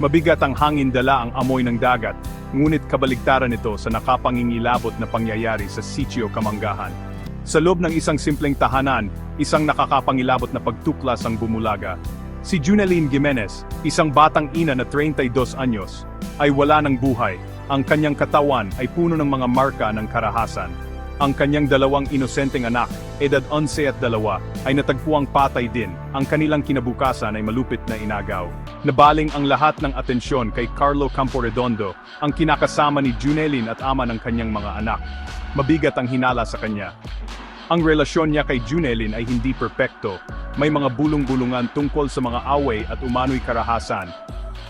Mabigat ang hangin dala ang amoy ng dagat, ngunit kabaligtaran ito sa nakapangingilabot na pangyayari sa Sitio Kamanggahan. Sa loob ng isang simpleng tahanan, isang nakakapangilabot na pagtuklas ang bumulaga. Si Juneline Jimenez, isang batang ina na 32 anyos, ay wala ng buhay. Ang kanyang katawan ay puno ng mga marka ng karahasan. Ang kanyang dalawang inosenteng anak, edad 11 at dalawa, ay natagpuang patay din. Ang kanilang kinabukasan ay malupit na inagaw. Nabaling ang lahat ng atensyon kay Carlo Camporedondo, ang kinakasama ni Junelin at ama ng kanyang mga anak. Mabigat ang hinala sa kanya. Ang relasyon niya kay Junelin ay hindi perpekto. May mga bulong-bulungan tungkol sa mga away at umano'y karahasan.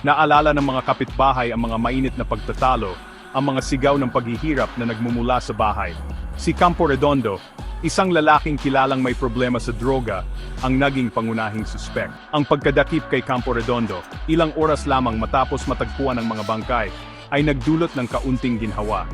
Naalala ng mga kapitbahay ang mga mainit na pagtatalo, ang mga sigaw ng paghihirap na nagmumula sa bahay. Si Campo Redondo, isang lalaking kilalang may problema sa droga, ang naging pangunahing suspek. Ang pagkadakip kay Campo Redondo, ilang oras lamang matapos matagpuan ng mga bangkay, ay nagdulot ng kaunting ginhawa.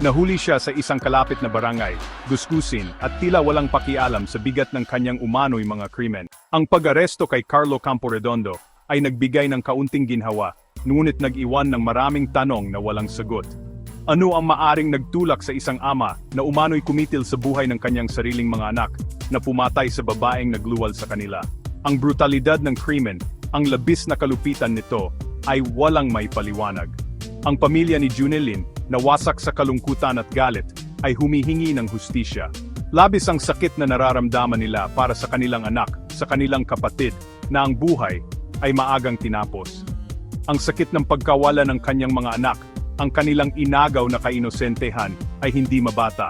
Nahuli siya sa isang kalapit na barangay, gusgusin, at tila walang pakialam sa bigat ng kanyang umano'y mga krimen. Ang pag-aresto kay Carlo Camporedondo ay nagbigay ng kaunting ginhawa, ngunit nag-iwan ng maraming tanong na walang sagot. Ano ang maaring nagtulak sa isang ama na umano'y kumitil sa buhay ng kanyang sariling mga anak, na pumatay sa babaeng nagluwal sa kanila? Ang brutalidad ng krimen, ang labis na kalupitan nito, ay walang may paliwanag. Ang pamilya ni Junelin, na wasak sa kalungkutan at galit, ay humihingi ng hustisya. Labis ang sakit na nararamdaman nila para sa kanilang anak, sa kanilang kapatid, na ang buhay ay maagang tinapos. Ang sakit ng pagkawala ng kanyang mga anak, ang kanilang inagaw na kainosentehan, ay hindi mabata.